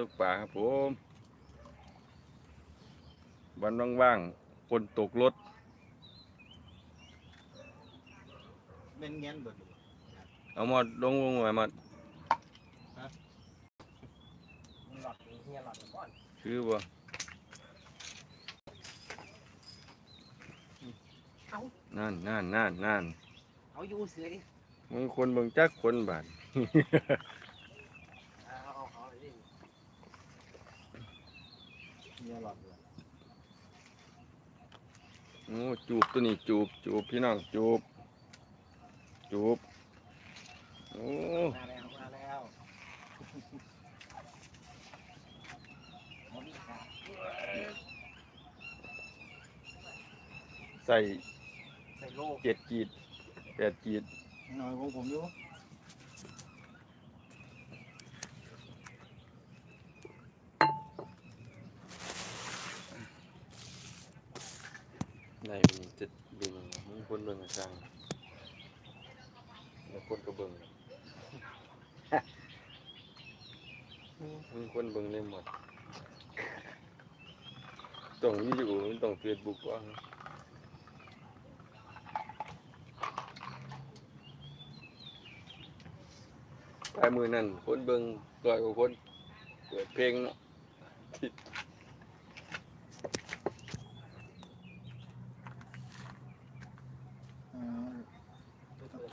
ตกปลาครับผม วันว่างๆคนตกรถเม่นเงี้ยนเบิดเอามาลงลงไว้มาหลอดเฮียหลอดก่อนคือบ่เอานั่นนั่นนั่นนั่นเอาอยู่เสือดิมึงคนเบิ่งจักคนบาด เอาเอาเอาเลยดิ เงี้ยหลอดเลยโอ้จูบตัวนี้จูบจูบพี่น้องจูบจูบโอ้มาแล้วมาแล้วหมดอีกครับใส่ใส่โลกเจ็ดกีดแปดกีด หน่อยของผมอยู่ ในมันจะบินมึงคนเบิ่งกระชังแล้วคนก็เบิ่งมึงคนเบิ่งได้หมดต้องวิดีโอมันต้องเฟซบุ๊กว่าปลายมือนั่นคนเบิ่งร้อยกว่าคนเปิดเพลงเนาะ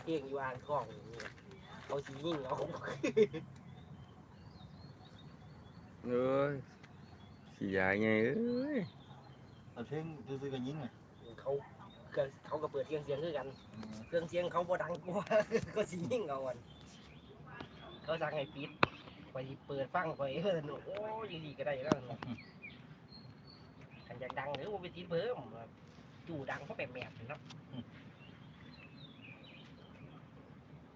เปิดเพลงอยู่อ่างทองนี่เขาสียิ่งเอาเอ้ยสียาไงเอ้ยเอาเพลงซื้อๆกันยิงไงเขาก็เขาก็เปิดเครื่องเสียงคือกัน เครื่องเสียงเขาบ่ดังกว่าก็สียิ่งเอาอันเขาสั่งให้ปิดไปเปิดฟังไปเออโอ้ยดีก็ได้แล้วขันอยากดังหรือว่าไปติดเพิ่มจู่ดังเพราะแบบแบบเนาะ